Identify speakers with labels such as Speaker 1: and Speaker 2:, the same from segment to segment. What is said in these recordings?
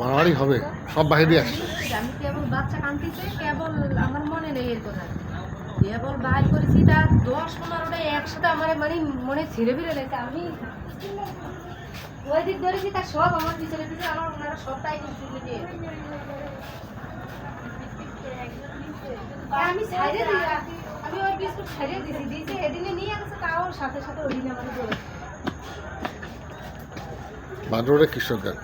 Speaker 1: মারামারি হবে, সব বাহিনী আসছে
Speaker 2: আমি কেবল বাচ্চা কান্দিছে কেবল আমার মনে নেই এর কথা। কেবল বাইর করেছি তা দশ পনেরোটা একসাথে আমার মানে মনে ছিঁড়ে ফিরে লেগেছে আমি ওই দিক ধরেছি তার সব আমার পিছনে পিছনে, আমার ওনারা সবটাই আমি ছাইড়ে আমি ওই বিস্কুট দিছি এদিনে নিয়ে সাথে সাথে ওই দিনে
Speaker 1: কৃষকদের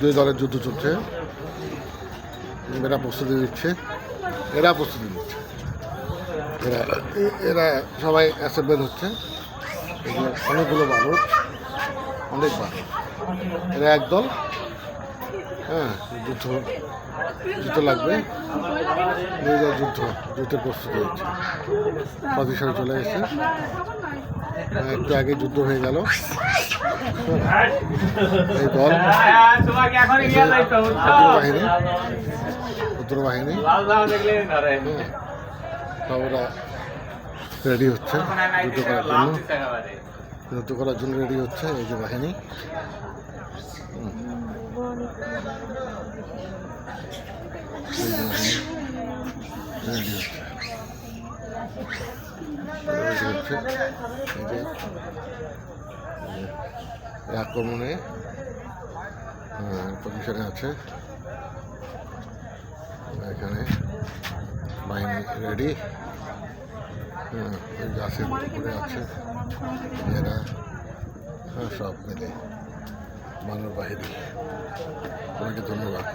Speaker 1: দুই দলের যুদ্ধ চলছে। এরা প্রস্তুতি দিচ্ছে এরা প্রস্তুতি দিচ্ছে এরা এরা সবাই অ্যাসেম্বল হচ্ছে। অনেকগুলো বানর অনেক বানর এরা একদল হ্যাঁ যুদ্ধ যুদ্ধ লাগবে। নিজেদের যুদ্ধ যুদ্ধের প্রস্তুতি হচ্ছে। পাকিস্তানে চলে এসেছে হ্যাঁ, একটু আগে যুদ্ধ হয়ে গেল। এই দল বাহিনী উত্তর বাহিনী।
Speaker 3: ধরে
Speaker 1: হ্যাঁ, ওরা রেডি হচ্ছে যুদ্ধ করার জন্য। যুদ্ধ করার জন্য রেডি হচ্ছে এই যে বাহিনী। আক্রমণে পজিশনে আছে। এখানে বাহিনী রেডি হ্যাঁ আছে। সব মিলে মানব বাহিনী। আপনাকে ধন্যবাদ।